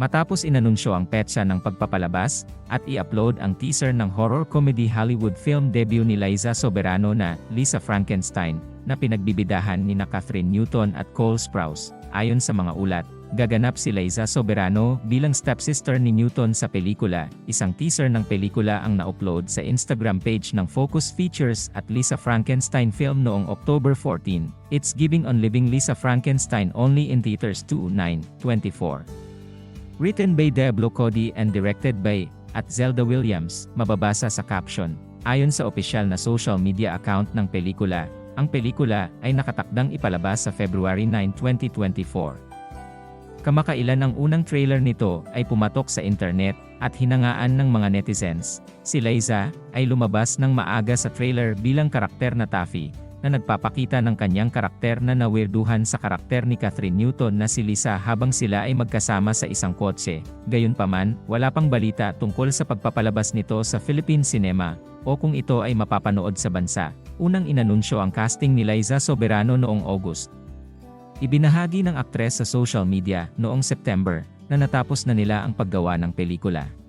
Matapos inanunsyo ang petsa ng pagpapalabas, at i-upload ang teaser ng horror comedy Hollywood film debut ni Liza Soberano na Lisa Frankenstein, na pinagbibidahan ni na Catherine Newton at Cole Sprouse. Ayon sa mga ulat, gaganap si Liza Soberano bilang stepsister ni Newton sa pelikula. Isang teaser ng pelikula ang na-upload sa Instagram page ng Focus Features at Lisa Frankenstein film noong October 14. It's giving on living Lisa Frankenstein only in theaters 2-9-24. Written by Diablo Cody and directed by at Zelda Williams, mababasa sa caption. Ayon sa opisyal na social media account ng pelikula, ang pelikula ay nakatakdang ipalabas sa February 9, 2024. Kamakailan ang unang trailer nito ay pumatok sa internet at hinangaan ng mga netizens. Si Liza ay lumabas ng maaga sa trailer bilang karakter na Taffy, na nagpapakita ng kanyang karakter na nawirduhan sa karakter ni Catherine Newton na si Lisa habang sila ay magkasama sa isang kotse. Gayunpaman, wala pang balita tungkol sa pagpapalabas nito sa Philippine cinema, o kung ito ay mapapanood sa bansa. Unang inanunsyo ang casting ni Liza Soberano noong August. Ibinahagi ng aktres sa social media noong September na natapos na nila ang paggawa ng pelikula.